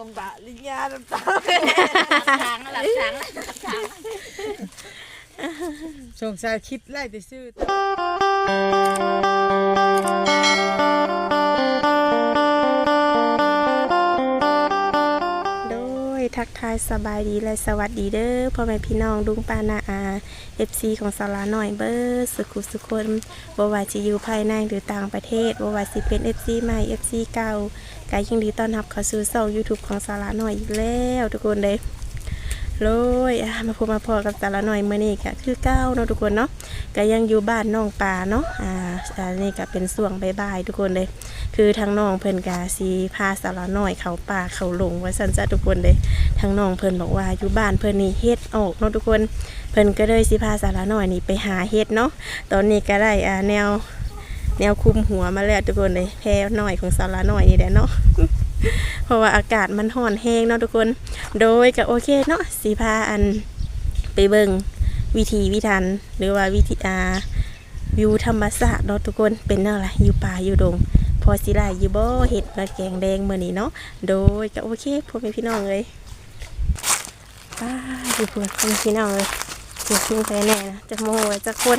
น้ำตาลิยาน้ำตาช้างหลับช้างหลับช้างสงสัยคิดไล่ไปซื้อายสบายดีและสวัสดีเด้อพ่อแม่พี่น้องดุงปานาอา FC ของสาราหน่อยเบอร์สุขุสุคนบว่าจะอยู่ภายในหรือต่างประเทศบว่าสิเป็น FC ใหม่ FC เก่าก็ยินดีต้อนรับเข้าสู่ช่องยูทูบของสาราหน่อยอีกแล้วทุกคนเด้ ลยมาพบมาพอกับสาราหน่อยเมื้อนี้ก็คือเก้าเนาะทุกคนเนาะก็ยังอยู่บ้านน้องป่าเนาะอ่าอันนี้ก็เป็นช่วงบายๆทุกคนเลย คือทางน้องเพิ่นกาสีพาสาวน้อยเขาป่าเขาหลงไว้สันจ้ะทุกคนเลยทางน้องเพิ่นบอกว่าอยู่บ้านเพิ่นนี่เฮ็ดออกเนาะทุกคนเพิ่นก็เลยสิพาสาวน้อยนี่ไปหาเฮ็ดเนาะตอนนี้ก็ได้อ่าแนวแนวคุมหัวมาแล้วทุกคนเลยแพรน้อยของสาวน้อยนี่แหละเนาะ เพราะว่าอากาศมันร้อนแห้งเนาะทุกคน โดยก็โอเคเนาะสีพาอันไปเบิงวิธีวิธันหรือว่าวิธีอาวิวธรรมศาสตร์เนาะทุกคนเป็นแนวอะไรอยู่ป่าอยู่ดง พอสิได้อยู่บ่เห็ดมาแกงแดงมื้อนี้เนาะโดยก็โอเคพ่อแม่พี่น้องเลยป้าอยู่เพื่อนพ่อแม่พี่น้องเลยเดี๋ยวขึ้นไปแน่นะจะโมโหจะคน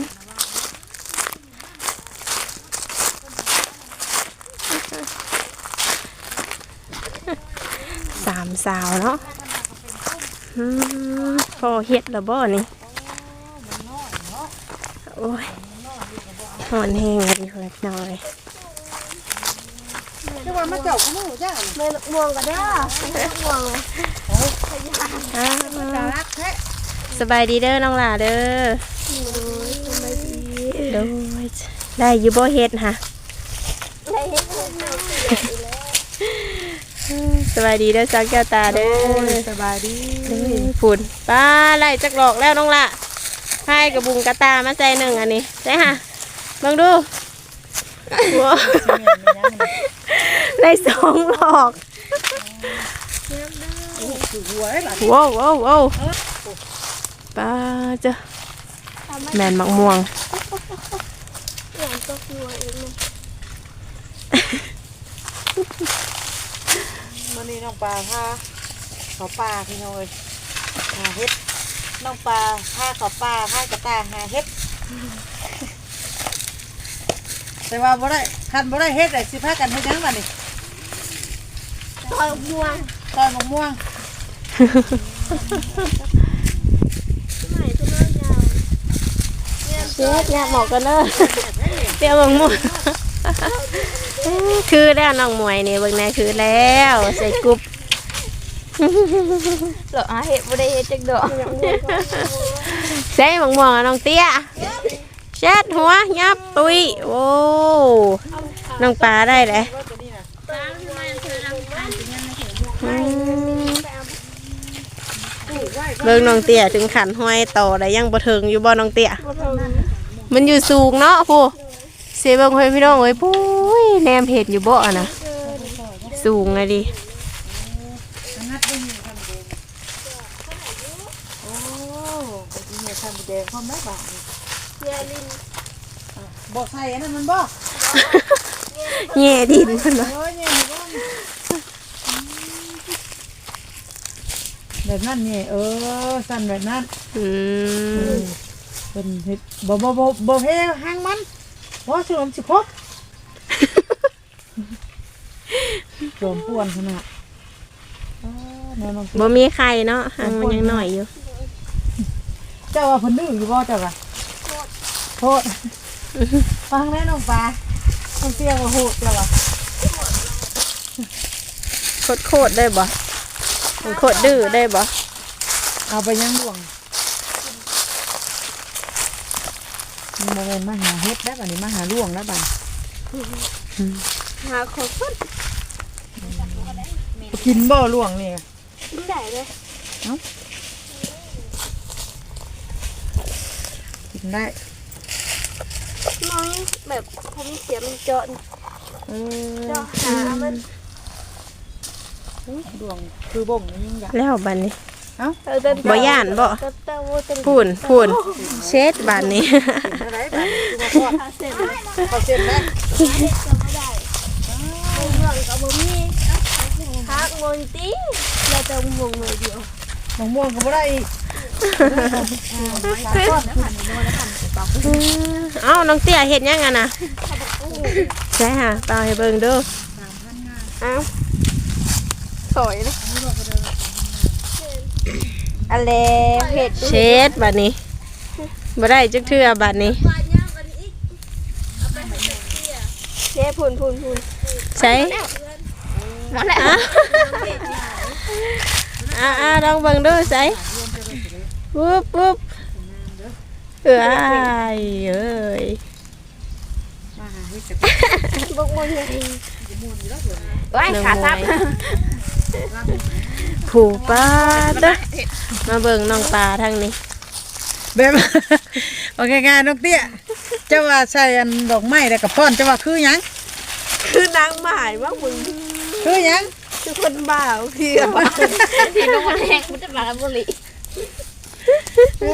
สามสาวเนาะอืมพอเห็ดแล้วบ่นี่โอ้ยหอนแห้งเลยพ่อแม่พี่น้องเลยคือว่ามาเจ้าก็มูจ้าไม่ม่วงก็ได้ม่วงเลยอ่ารักแท้สบายดีเด้อน้องหล่าเด้อโดยได้อยู่บ่เฮ็ดฮะ สบายดีเด้อสักแก้วตาเด้อสบายดีเด้อฝุ่นป้าไล่จักหลอกแล้วน้องหล่ะให้กระบุงกระตามาใส่หนึ่งอันนี้ได้ฮะลองดูว้าวได้สองหลอกหัวได้หลายว้าวว้าวว้าวป้าเจ้าแมนมักม่วงอย่างตกหัวเองเลย มันนี่น้องปลาพาเขาปลาพี่น้อยหาเฮ็ดน้องปลาพาเขาปลาพากระตาหาเฮ็ด แต่ว่าบ่ได้คันบ่ได้เฮ็ดได้สิพากันเฮ็ดหยังบัดนี้ต่อยม่วงตอนมะม่วงใหม่ตัวน้อยยาวเช็ดเนี่ยหมอกกันเนอะเตี้ยวบังม่วง คือแล้วน้องมวยนี่เบิ่งแน่คือแล้วใส่กรุ๊บหรออะเห็ดบ่ได้เห็ดจักดอกใส่บังม่วงอะน้องเตี้ยเช็ดหัวยับตุยโอ้น้องปลาได้เลยอืมเบิ่งน้องเตี้ยถึงขันห้อยต่อได้ยังบ่ถึงอยู่บ่น้องเตี้ยมันอยู่สูงเนาะผู้เสียเบิ่งเฮ้ยพี่น้องเอ้ยปุ้ย แนมเห็ดอยู่บ่อะนะสูงเลยดินัดได้มีทำแดงโอ้ไปกินเนี่ยทำแดงพร้อมได้บาทนี่เยาลินบ่ใส่อันนั้นมันบ่แง่ดินพุ่นเนาะโอ้ยเนี่ยบ่แบบนั้นนี่เออสั่นแบบนั้นอืมเป็นเฮ็ดบ่บ่บ่บ่เฮหางมันบ่สิมันสิครบ โจมป่วนขนาดอ้าวแนวน้องบ่มีใครเนาะหางมันยังหน่อยอยู่ เจ้าว่าเพิ่นดื้ออยู่บ่เจ้าว่าโทษฟังแม่น้องปลาต้องเตี้ยว่าโหดเจ้าว่าโคตรโคตรได้บ่มันโคตรดื้อได้บ่เอาไปยังห่วงมันบ่แม่นมาหาเฮ็ดแล้วบัดนี้มาหาล่วงแล้วบัด หาของคน กินบ่ล่วงนี่กินได้เลยกินได้น้องแบบผมเสียมันเจาะเออเจาะหามันล่วงคือบ่งนี่ยิ่งใหญ่แล้วบัดนี้เออเดินบ่ย่านบ่เต้าเต้าเต้าพูนพูนเช็ดบัดนี้กินอะไรบัดนี้คือบ่พอดหาเสร็จเลยเขาเส้นแล้วก็ไม่ได้ม่วงกับบ่ มีฮักม่ม่วงติ้งเราจะมวงเลยเดียวมะม่วงก็บ่ได้อีกเอ้าน้องเตี้ยเฮ็ดยังไงนะใช่ค่ะตาให้เบิ่งดูอ้าวสวยนะอะไรเห็ดเช็ดบัดนี้บ่ได้จักเทื่อบัดนี้เช่พูนพูนพูนใช่ห มดแล้วอ่าอ่าลองเบิ่งดูใส่ปุ๊บปุ๊บเอ้ยเอ้ยบกมวงยังว้ายขาซับผูป้าเด้อมาเบิ่งน้องปลาทางนี้แบบโอเคงานนกเตี้ยเจ้าว่าใส่อันดอกไม้แล้วก็พ่อนเจ้าว่าคือหยังคือนางหมายว่ามึง คือหยังคือคนบ่าวเพียทีน้องมันแห้งมันจะมาบุรีเอ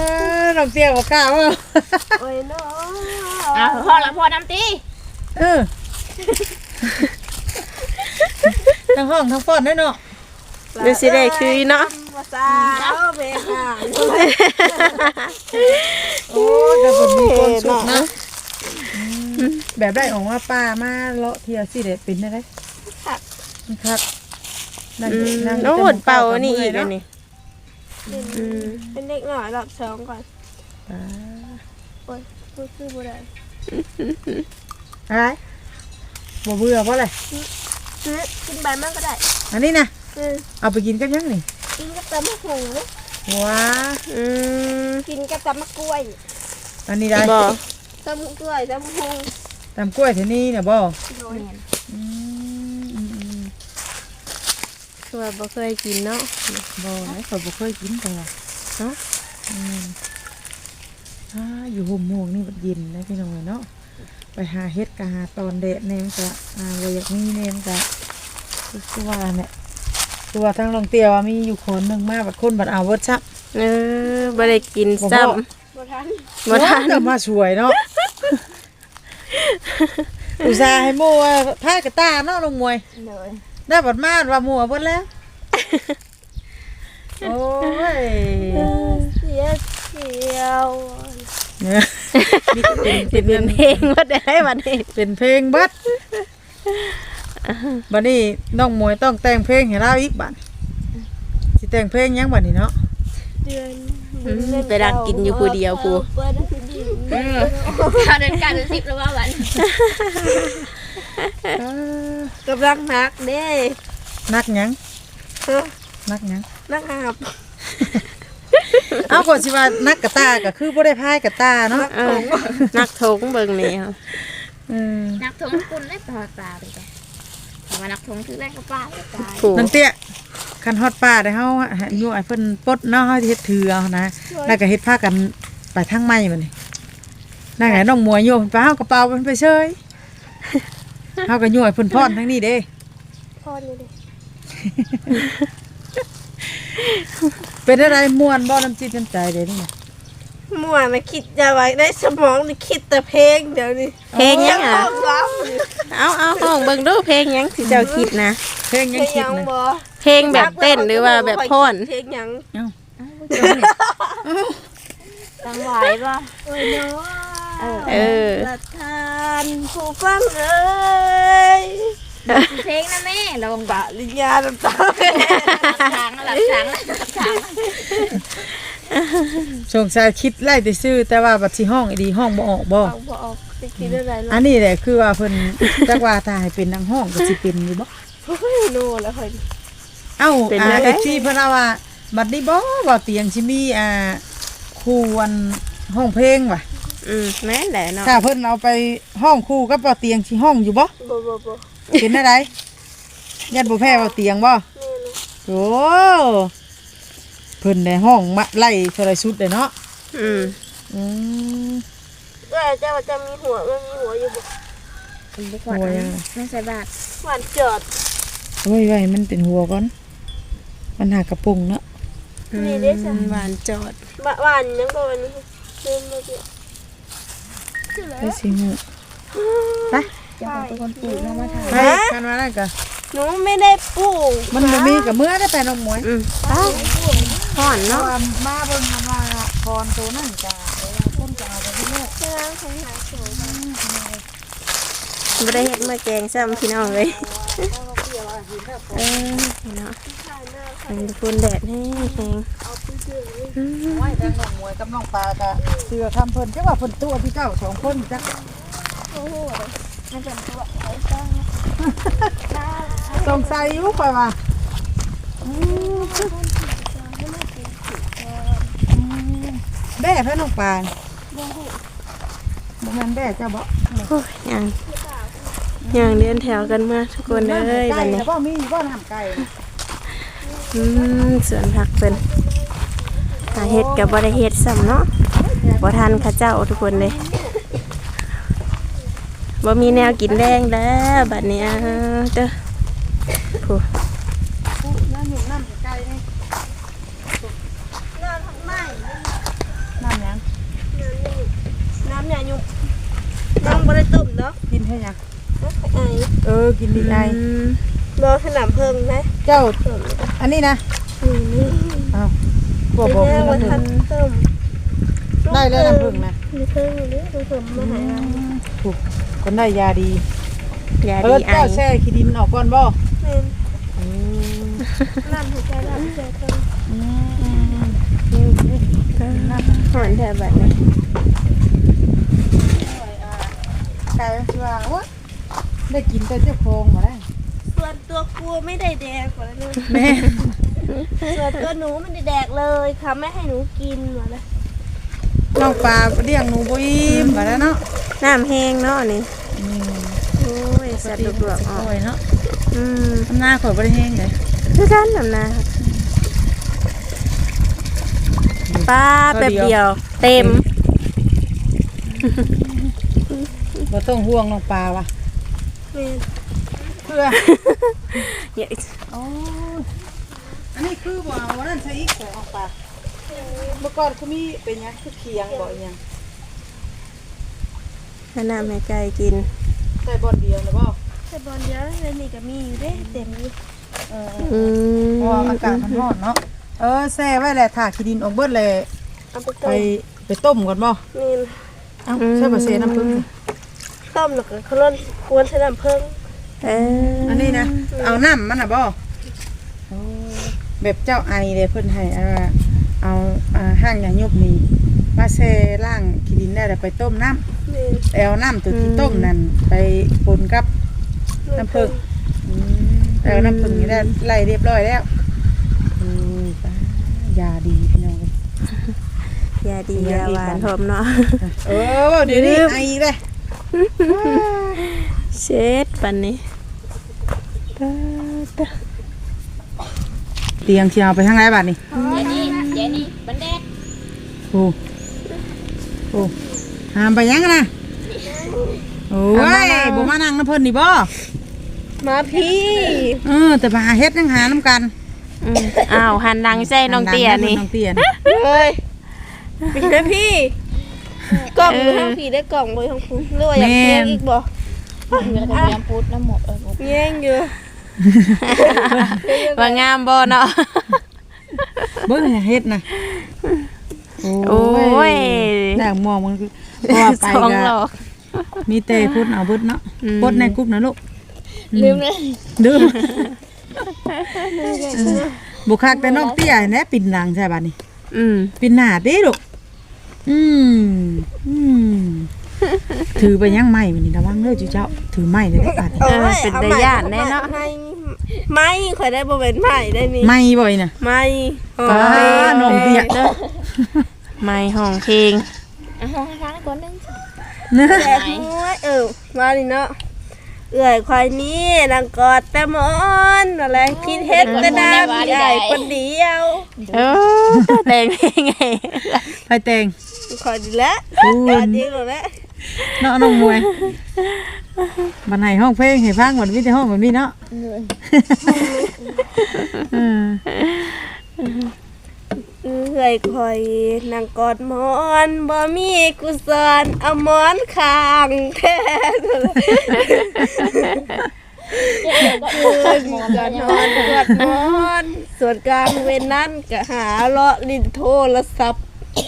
อนกเตี้ยบ่กล้าว่าโอ้ยเนาะอ้าวพ่อละพ่อน้ำตีเออทั้งห้องทั้งพ่อนด้วยเนาะดูสิได้คือเนาะมาสาวเบค่ะโอ้แต่ผลมีความสุขนะอืมแบบได้ออกมาป้ามาเลาะเที่ยวสิเด็ดเป็นได้ไหมคัก คักนั่นอืมนั่งโอ้โหดเป่ากับนี่อีกมื่อัยนเนาะนี้อืมเป็นเด็กหน่อยรอบสองก่อนอ่าโอ้ยพูดคือบ่ได้อะไรบ่เบื่อเพราะอะไรซื้อกินใบมันก็ได้อันนี้นะอือเอาไปกินกับยังนี่กินกับตำมะฮุงเนอะว้าอืมกินกับตำมะกล้วยอันนี้ได้บ่ตำมะกล้วยตำมะฮุงตำกล้วยที่นี่เนี่ยบ่โดยอืมอืมอืม คือว่าบ่เคยกินเนาะบ่ไหนเขาบ่เคยกินกันล่ะเนาะอืมอ่าอยู่ห่มม่วงนี่มันเย็นนะพี่น้องเอ้ยเนาะไปหาเฮ็ดกะหาตอนแดดแนมนกะอ่าบ่อยากมีแนมนกะคือว่าเนี่ยคือว่าทั้งลองเตียวว่ามีอยู่คนหนึงมาบัดคนบัดเอาเบิดซับเออบ่ได้กินซ้บ่บ่ทันำบ่ทันโอ้ยแต่มาสวยเนาะอุตส่าห์ให้โมว่าพายกระตาเนาะลงมวยเลย ได้บัดมาดว่ามัวเบิดแล้ว โอ้ยเสียเสียวเนี่ยนี่ก็เป็นสิเป็นเพลงบ่ได้บัดนี้เป็นเพลงเบัดบัดนี้น้องมวยต้องแต่งเพลงให้เราอีกบัดสิแต่งเพลงหยังบัดนี้เนาะ เดือนอืมไปดักกินอยู่ผู้เดียวผู้ เปิดให้ดีเขาเดินการเดินสิบแล้วว่าวัน กำลังนักเด้นักหยังเฮ้อนักหยังนักอาบเอาก่อนสิว่านักกระตาก็คือบ่ได้พายกระตาเนาะเออนักทงเบิ่งนี่ค่ะอืมนักทงคุณได้ปลาปลาไปจ้ะแต่ว่านักทงคือแรกก็ปลาเลยตายผูน้ำเตี้ยคันฮอดป้าได้เฮาอยู่ไอ้เพิ่นปลดเนาะเฮาสิเฮ็ดถือเอานะแล้วก็เฮ็ดพากันไปทางไม้บัดนี้นั่นไงน้องมวยโยมไปเฮากระเป๋ามันไปเชย เฮาก็ย่อยเพิ่นพรทั้งนี้เด้ พอนี่เด้เป็นอะไรม่วนบ่น้ำจิตน้ำใจเด้นี่นะมั่วนะคิดจะไว้ได้สมองนี่คิดแต่เพลงเดี๋ยวนี้เพลงหยังอะร้องเอาเอาห้องเบิ่งดูเพลงหยังที่เจ้าคิดนะ เพลงเพยังงคิยัดงนะบ่เพลงแบบเต้นหรือว่าแบบพ่นเพลงยังเอ้าจังหวป่ะโอ้ยเออประานผู้ฟังเอ้ยเพลงนะแม่ลงปะลิญญาน้ำตาช้างหลับช้างหลับช้างสงสัยคิดไล่แต่ซื้อแต่ว่าบัดสิห้องอีดีห้องบ่ออกบ่ฟังบ่ออกจะคิดอะไรหรออันนี้แหละคือว่าเพิ่นจักว่าถ้าให้เป็นนางห้องก็สิเป็นอยู่บ่เฮ้ยโน่แล้วเฮ้ยเอ้าเป็นอ่าได้เอฟซีเพิ่นเอาว่าบัดนี้บ่บ่เตียงสิมีอ่าครูอันห้องเพลงว่ะ อืมแม่นแหละเนาะถ้าเพิ่นเอาไปห้องคู่กับบ่เตียงสิห้องอยู่บ่บ่บ่บ่เป็นอะไรยัดบ่แพ้บ่เตียงบ่นี่นะโอ้เพิ่นในห้องมาไล่เท่าไรสุดเลยเนาะอืมอืมเอ้ยเจ้าจะมีหัวมันมีหัวอยู่บ่หัวยังไงไม่ใส่บาทหวานจอดโอ้ยไว้มันเป็นหัวก่อน มันหากระปุงเนาะนี่เด้จ้ะหวานจอดบะหวานยังบ่วันนี้เล่นบ่เดียว ไปสิหูไปจะเป็นคนปลูกน้องมาทานไปกันมานั่นก็หนูไม่ได้ปลูกมันบ่มีกับเมื่อได้ไปน้องหมวยอืมอ้าวห่อนเนาะเนาะมาเบิ่งกันว่าพรตัวนั่นจะเวลาต้นจะเอาไปที่แรกกำลังหาโฉมบ่ได้เฮ็ดมาแกงซ้ำพี่น้องเลยเออเนาะมันฝนแดดแห้ง ไว้ทางน้องหมวยกับน้องปลาก็เสือทำเพิ่นจักว่าเพิ่นตัวที่เจ้าสองคนจักโอ้โหมันเป็นตัวไอ้จ้าสงสัยอยู่ข่อยว่าแบ่เพิ่นน้องปลาบ่แม่นแบ่เจ้าบ่ๆโอ้ยยังยังเดินแถวกันมาทุกคนเลยไก่บัดนี้แล้วบ่มีบ่น้ำไก่อืมสวนผักเพิ่น หาเฮ็ดกับบ่ได้เฮ็ดซ้ำเนาะบ่ทันเขาเจ้าทุกคนเลยบ่มีแนวกินแดงแล้วบัดเนี้ยเด้อผู้น้ำหนึ่งน้ำไก่นี่น้ำทั้งไหม้น้ำหยังน้ำยายุ่งน้ำบริตุ่มเนาะกินให้หยังไอ้เออกินดีไออืมรอขนมเพิ่งไหมเจ้าอันนี้นะ นี่นี่อ้าวพวกเป็นบอกแม่มีวันน้ำผึ้ทังนเพิ่มได้แล้วน้ำผึ้งนะมีเพิ่มอยู่นี่เพิ่มมาหาถูกคนได้ยาดียาเอดีอไอเจ้าแช่ขี้ดินออกก่อนบ่เป็นน้ำหัวใจน้ำหัวใจเพิ่มหอนแถวบัดนี้ไก่ว่าโอ๊ยได้กินแต่เจ้าโครงมาได้ส่วนตัวกูไม่ได้แดกกว่าเลยแม่ ส่วนตัวหนูไม่ได้แดกเลยค่ะไม่ให้หนูกินหมดเลยน้องปลาเลี้ยงหนูบ่อิ่มมาแล้วเนาะน้ำแห้งเนาะนี่อืมโอ้ยสัตว์ลวกๆออกโอ้ยเนาะอืมน้ำหน้าข่อยบ่ได้แห้งเลยคือกันนำนาป้าแป๊บเดียว เต็มบ่ต้องห่วงน้องปลาว่ะเป็นเพื่อเนี่ยโอ้ยอั นนี้คือบ่เอาวันนั้นใช้อีกของน้องปลาเมื่อก่อนคือมีเป็นหยังคือเคียงบ่อีหยังให้น้ำให้ไก่กิน ใส่บอนเดียวนะบ่แต่บอลเดียวเลยนี่ก็มีอยู่เด้เต็มอยู่เอออืมเพราะว่าอากาศมันร้อนเนาะเออแซ่ไว้แหละถ้าขี้ดินออกเบิดเลยเอาไปไปต้มไปต้มก่อนบ่นี่เอ้าใช่บ่เซน้ำผึ้งต้มแล้วก็เขาล่นกวนใช้น้ำเพิ่งเอออันนี้นะเอาน้ำมันน่ะบ่โอ้ แบบเจ้าไอเลยเพิ่นให้เอาเอาอ่าห้างหยายุบนี่มาแช่ล่างขี้ดินได้แล้วไปต้มน้ำนี่เอาน้ำตัวที่ต้มนั่นไปปนกับน้ำผึ้งอืมแล้วน้ำผึ้งนี่ได้ไล่เรียบร้อยแล้วอืมป้ายาดีพี่น้องยาดียาหวานหอมเนาะเออเดี๋ยวนี้ไออีกเลยเช็ดปันนี้ตาตา เตียงที่เอาไปทางไหนบัดนี่เดี๋ยวนี้เดี๋ยวนี้บันแดดโอ้โอ้หามไปยังกันนะโอ้ยบ่มานั่งน้ำเพิ่นนี่บ่มาพี่เออแต่มาหาเฮ็ดยังหาน้ำกันอืมอ้าวหันดังใส่น้องเตี้ยนี่น้องเตี้ยเฮ้ยพี่นะพี่กล่องมือทั้งผีได้กล่องมือทั้งคุณเรื่อยอยากเลี้ยงอีกบ่เดี๋ยวก็เตรียมพูดน้ำหมดเออหมดแย่งอยู่ ว่างามบ่เนาะเบิ่งให้เฮ็ดนะโอ้ยแต่มองมันคือเพราะว่าไปสองก็หลอกมีแต่พุดเอาเบิดเนาะอืมปดในกุ๊กนะลูกลืมเลยดื้อบุคักแต่น้องเตี้ยแน่ปิ่นหลังใช่บัดนี้อืมปิ่นหน้าเด้ลูกอืมอืมถือไปยังไม้มันนี่ระวังเด้อจุเจ้า ถือไม้เลยบัดนี้เออเป็นตาย่านแน่เนาะให้ ไม่ข่อยได้บ่เป็นไม้ได้นี่ไม้บ่อยน่ะไม่อ๋อป้าน้องเตี้ยไม่ห้องเพลงอะห้องให้ฟังก่อนหนึงแต่หัวเออมานี่เนาะเอื่อยควายนี้นางกอดแต่หมอนอะไรคิดเฮ็ดแต่ดาพี่ใหญ่คนเดียวเออแต่งเพลงไงไปแต่งขอดีแล้วคุณกอดเองหมดแล้ว เนาะน้องมวยบันไหนห้องเพลงให้ฟังบันมีแต่ห้องแบบนี้เนาะเออเอื่อยคอยนางกอดหมอนบ่มีกุศลเอาหมอนข้างแท้คืนก็นอนกอดหมอนส่วนกลางเว้นนั้นก็หาเลาะลิ้นโทรศัพท์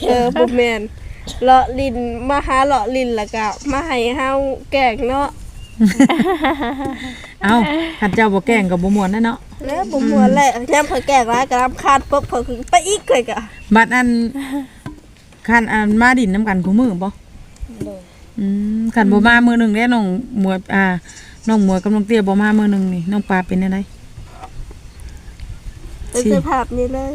เออบ่แม่น เลาะลิ้นมาหาเลาะลิ้นแล้วก็มาให้เฮาแกล้งเนาะเอ้าคันเจ้าบ่แกล้งก็บ่ม่วนแน่เนาะแล้วบ่ม่วนแหละยามเพิ่นแกล้งร้ายก็รำคาญปุ๊บเพิ่นคือไปอีกเลยก็บัดอันคันอันมาดินน้ำกันคู่มือบ่อืมคันบ่มามือหนึงเด้น้องหมวยอ่าน้องหมวยกับน้องเตี้ยบ่มามือหนึงนี่น้องปลาเป็นจังไดเป็นสภาพนี้เลย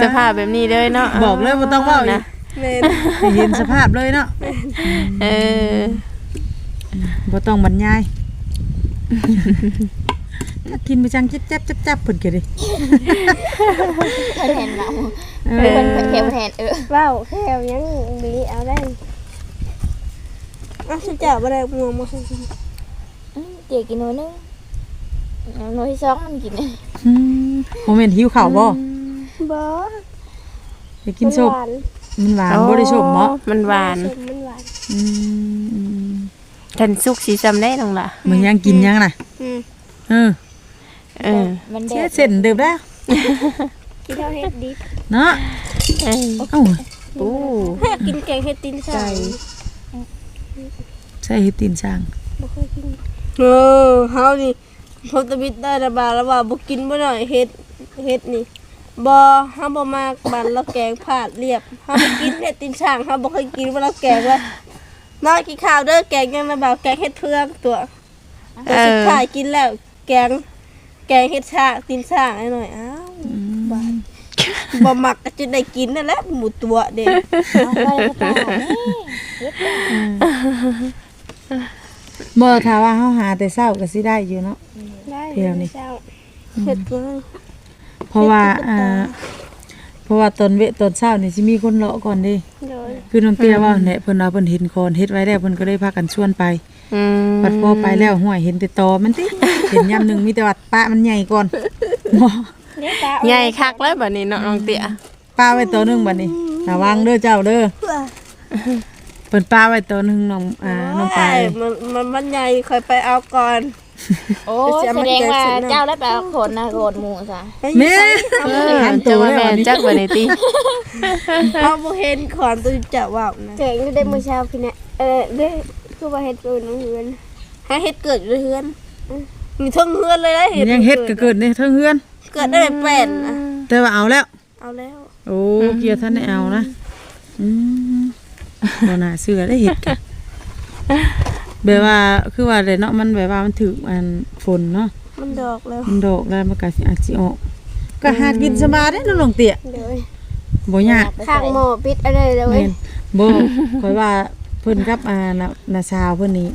สภาพแบบนี้เลยเนาะบอกเลยบ่ต้องเว้าอีก แม่นให้เห็นสภาพเลยเนาะเออบ่ต้องบรรยายถ้ากินไปจังจับๆจับๆเพิ่นก็ดิเพิ่นเห็นเราเอเพิ่นอเพิ่นเห็นเห็นเออว้าวแค่ยังมีเอาได้อ้าวฉันจะบ่ได้ม่วงมาให้กินอื้อเดี๋ยวกินหน่อยนึงเอาหน่อยที่สองมันกินอืมบ่แม่นหิวข้าวบ่บ่ไปกินส้ม มันหวานบ่ได้ส้มบ่มันหวานส้มมันหวานอืมทันสุกสีจำได้น้องล่ะมันยังกินยังน่ะอืมเออเออมันแดเสียดเส้นเดิบแล้วกินข้าวเฮ็ดดิบเนาะเออเอ้าโอ้ให้กินแกงเฮ็ดตีนไก่ใส่เฮ็ดตีนช้างบ่เคยกินเออเฮานี่พบตะบิดได้ระบาดแล้วว่าบ่กินบ่หน่อยเฮ็ดเฮ็ดนี่ บ่เฮาบ่มากบันแล้วแกงผาดเรียบเฮาบ่กินเฮ็ดตีนช่างเฮาบ่เคยกินว่าเราแกงเลยน้อยกินข้าวเด้อแกงยังระบาดแกงเฮ็ดเพืองตัวตัวสุดท้ายกินแล้ว แกง แกงเฮ็ดช่างตีนช่างไอ้หน่อยอ้าวบาดบ่มักก็จะได้กินนั่นแหละหมูตัวเด้เอาไปแล้วก็ตายนี่บ่ถ้าว่าเฮาหาแต่เช้าก็สิได้อยู่เนาะได้เดี๋ยวนี้จ้าเฮ็ดเลย เพราะว่าอ่าเพราะว่าตอนเวะตอนเช้านี่สิมีคนเลาะก่อนเด้โดยคือน้องเตี้ยว่าเนี่ยเพิ่นว่าเพิ่นเห็นคอนเฮ็ดไว้แล้วเพิ่นก็เลยพากันชวนไปอืมบัดพอไปแล้วห้วยเห็นแต่ตอมันติเห็นยามหนึงมีแต่ว่าปะมันใหญ่ก่อนบ่เนี่ยตาใหญ่คักเลยบัดนี้เนาะน้องเตี้ยปาไว้ตัวหนึงบัดนี้ระวังเด้อเจ้าเด้อเพิ่นปาไว้ตัวหนึงน้องอ่าน้องปลายมันมันมันใหญ่ค่อยไปเอาก่อน โอ้แสดงว่าเจ้าได้ไปเอาขนนะโกดหมูซะแม่เออจะว่าแม่นจักบัดนี้ติเอาบ่เห็นขอนตัวจะว่าวนะเจ๋งได้มื้อเช้าพี่เนี่ยเออเด้คือว่าเฮ็ดเกิดน้องเฮือนให้เฮ็ดเกิดอยู่ในเฮือนมีเทั้งเฮือนเลยนะมันยังเฮ็ดก็เกิดในเทิงเฮือน เกิดได้เป็นแป้นนะแต่ว่าเอาแล้ว เอาแล้ว โอ้เกียร์ท่านได้เอานะอืมบ่น่าเชื่อได้เฮ็ดกะ แบบว่าคือว่าเลยเนาะมันแบบว่ามันถึกอันฝนเนาะมันดอกแล้วมันดอกแล้วมันก็สิอาจสิออกก็หากินสบายได้น้องๆเตี้ยเดี๋ยวบ่ยากข้างหม้อปิดอะไรเลยแม่นบ่ข่อยว่าเพิ่นกับอ่านานาสาวเพิ่นนี่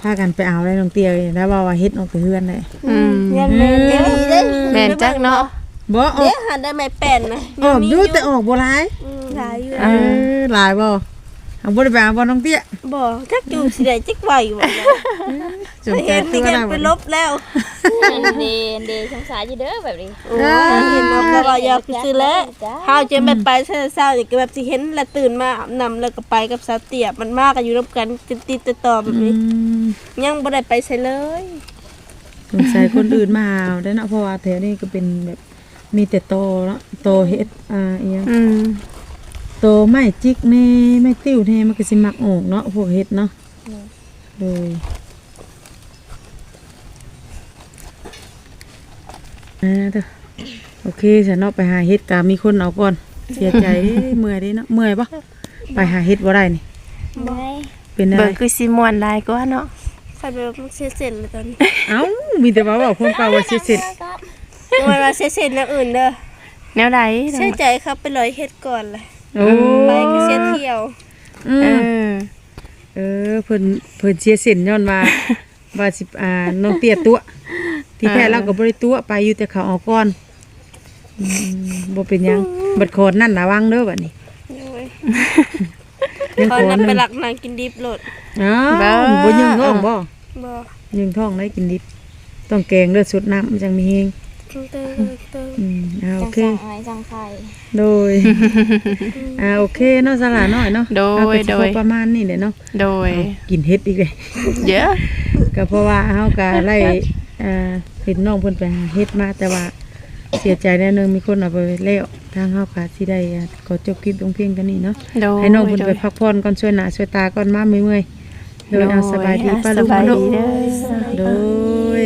พากันไปเอาได้น้องเตี้ยเลยแล้วว่าว่าเฮ็ดออกไปเฮือนได้อืมยังแม่นยังดีเด้แม่นจักเนาะบ่ออเดี๋ยกวหันได้ไม่แป้นนะออกอยู่แต่ออกบ่หลายหลายอยู่เออหลายบ่ เอาบ่ได้ไปเอาบ่น้องเตี้ยบ่จักอยู่สิได้จักไหวอยู่บ่จงใจเห็นตันี่วกันได้ไปบ่ลบแล้วเดนเดนสงสารอยู่เด้อแบบนี้โอ้ยเห็นเนาะก็ว่าอยากไปซื้อแล้วเฮาจะแบบไปเช้าๆนี่ก็แบบสิเห็นแล้วตื่นมาอาบน้ำแล้วก็ไปกับสาวเตียมันมากกันอยู่นํกันติดๆต่อๆแบบอืนี้ มยังบ่ได้ไปใส่เลยสงสัยคนอื่นมาเอาได้เนาะเพราะว่าแถวนี้ก็เป็นแบบมีแต่โตเนาะโตเฮ็ดอ่าอีหยังอืม โตไม้จิกแน่ไม้ติ้วแน่มันก็สิมักออกเนาะพวกเฮ็ดเนาะเลยอ่าเด้อโอเคฉันเนาะไปหาเฮ็ดกะมีคนเอาก่อน เสียใจเด้เมื่อยเด้เนาะเมื่อยปะไปหาเฮ็ดบ่ได้นี่ไม่เป็นอะไรเบิ่งคือสิม่วนหลายกว่าเนาะใส่แบบมันเสียเส้นเลยตอนนี้เอ้ามีแต่ว่าเว้าคนเก่าว่าสิเสร็จมันว่าเสียเส้นอย่างอื่นเด้อแนวใดเสียใจครับไปลอยเฮ็ดก่อนเลย โอ้ไปก็เสียเที่ยวอืเอมอเออเพิ่นเพิ่นเสียเส้นย้อนว่า ว่าสิอ่าน้องเตี้ยตัวที่แท้เราก็บ่ได้ตัวไปอยู่แต่เขาเอาก่อนอืมบ่เป็นหยังบัดโคดนั่นระวังเด้อบัดนี้โอ้ยยังตอโคนนั้นนไปหลักนางกินดิบโลดอ้าวบ่ยังท้องบ่บ่ยังท้องได้กินดิบต้องแกงเด้อสุดน้ำมันจังมีเฮง เตอเตออืมอ่าโอจังเค สั่งอะไรจังไข่โดย อ่าโอเคเนาะสลาน้อยเนาะโดยเอาก็สิโดพอยประมาณนี้แหละเนาะโดยกินเฮ็ดอีกเลย เยอะ ก็เพราะว่าเฮาก็ไล่อ่าเห็นน้องเพิ่นไปหาเฮ็ดมาแต่ว่าเสียใจแน่นึงมีคนเอาไปแล้วทางเฮาก็สิได้อ่าขอจบคลิปตรงเพียงเท่านี้เนาะโดยให้น้องเพิ่นโดไปยพักผ่อนก่อนช่วยหน้าช่วยตาก่อนมาเมื่อยๆโดยเอาสบายดีโดยป้าอะลุงสบายเนาะดีเด้อ โดย